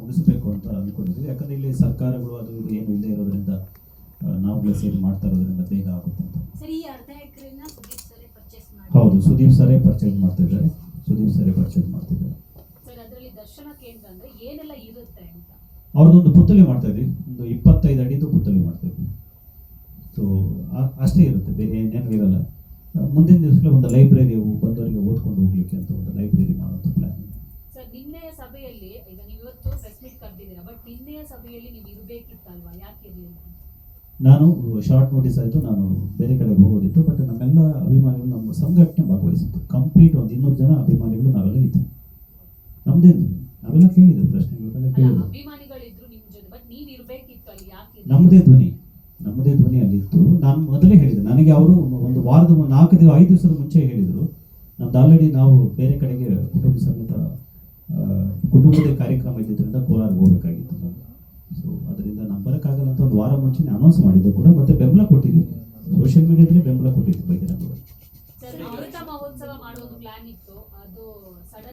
ಮುಗಿಸಬೇಕು ಅಂತ ಅಂದ್ಕೊಂಡಿದ್ದೀವಿ. ಯಾಕಂದ್ರೆ ಇಲ್ಲಿ ಸರ್ಕಾರಗಳು ಅದು ಇದು ಏನು ಇಲ್ಲದೆ ಇರೋದ್ರಿಂದ ನಾವುಗಳೇ ಸೇರಿ ಮಾಡ್ತಾ ಇರೋದ್ರಿಂದ ಬೇಗ ಆಗುತ್ತೆ ಅಂತ. ಹೌದು ಸುದೀಪ್ ಸರೇ ಪರ್ಚೇಸ್ ಮಾಡ್ತಿದ್ದಾರೆ. ಸುದೀಪ್ ಸರೇ ಪರ್ಚೇಸ್ ಮಾಡ್ತಿದ್ದಾರೆ. ಅವ್ರದ್ದೊಂದು ಪುತ್ತಲಿ ಮಾಡ್ತಾ ಇದ್ವಿ. ಒಂದು ಇಪ್ಪತ್ತೈದು ಅಡಿದು ಪುತ್ತಲಿ ಮಾಡ್ತಾ ಇದ್ವಿ. ಸೊ ಅಷ್ಟೇ ಇರುತ್ತೆ. ಬೇರೆ ಏನೇನು ಇರಲ್ಲ ಮುಂದಿನ ದಿವಸದಲ್ಲಿ ಒಂದು ಲೈಬ್ರರಿ ನಿನ್ನೆಯ ಸಭೆಯಲ್ಲಿ ಈಗ ನೀವು ಇವತ್ತು ಪ್ರೆಸ್ ಮೀಟ್ ಕರೆದಿದ್ದೀರಾ ಬಟ್ ನಿನ್ನೆಯ ಸಭೆಯಲ್ಲಿ ನೀವು ಇರಬೇಕಿತ್ತಲ್ವಾ? ಯಾಕೆ ಇರಲಿಲ್ಲ? ನಾನು ಶಾರ್ಟ್ ನೋಟಿಸ್ ಆಯಿತು ನಾನು ಬೇರೆ ಕಡೆ ಹೋಗೋದಿತ್ತು ಬಟ್ ನಮ್ಮೆಲ್ಲ ಅಭಿಮಾನಿಗಳು ನಮ್ಮ ಸಂಘಟನೆ ಭಾಗವಹಿಸಿತ್ತು. ಕಂಪ್ಲೀಟ್ ಒಂದು ಇನ್ನೂರು ಜನ ಅಭಿಮಾನಿಗಳು ನಾವೆಲ್ಲ ಇತ್ತು ನಮ್ದೇನು ನಾವೆಲ್ಲ ಕೇಳಿದ್ರು ಪ್ರಶ್ನೆಗಳೆಲ್ಲ ಕೇಳಿದ್ರು ನಮ್ಮದೇ ಧ್ವನಿ ನಮ್ಮದೇ ಧ್ವನಿ ಅಲ್ಲಿತ್ತು ನಾನು ಮೊದಲೇ ಹೇಳಿದೆ ನನಗೆ ಅವರು ಒಂದು ವಾರದ ನಾಲ್ಕು ದಿವಸ ಐದು ದಿವಸದ ಮುಂಚೆ ಹೇಳಿದರು. ನಮ್ದು ಆಲ್ರೆಡಿ ನಾವು ಬೇರೆ ಕಡೆಗೆ ಕುಟುಂಬ ಸಮೇತ ಕುಟುಂಬದ ಕಾರ್ಯಕ್ರಮ ಇದ್ದಿದ್ದರಿಂದ ಕೋಲಾರ ಹೋಗಬೇಕಾಗಿತ್ತು ಸೊ ಅದರಿಂದ ನಾನು ಬರೋಕ್ಕಾಗಲ್ಲ ಅಂತ ಒಂದು ವಾರ ಮುಂಚೆ ಅನೌನ್ಸ್ ಮಾಡಿದ್ದು ಕೂಡ ಮತ್ತೆ ಬೆಂಬಲ ಕೊಟ್ಟಿದ್ದೀನಿ ಸೋಷಿಯಲ್ ಮೀಡಿಯಾದಲ್ಲಿ ಬೆಂಬಲ ಕೊಟ್ಟಿದ್ದು ಸರ್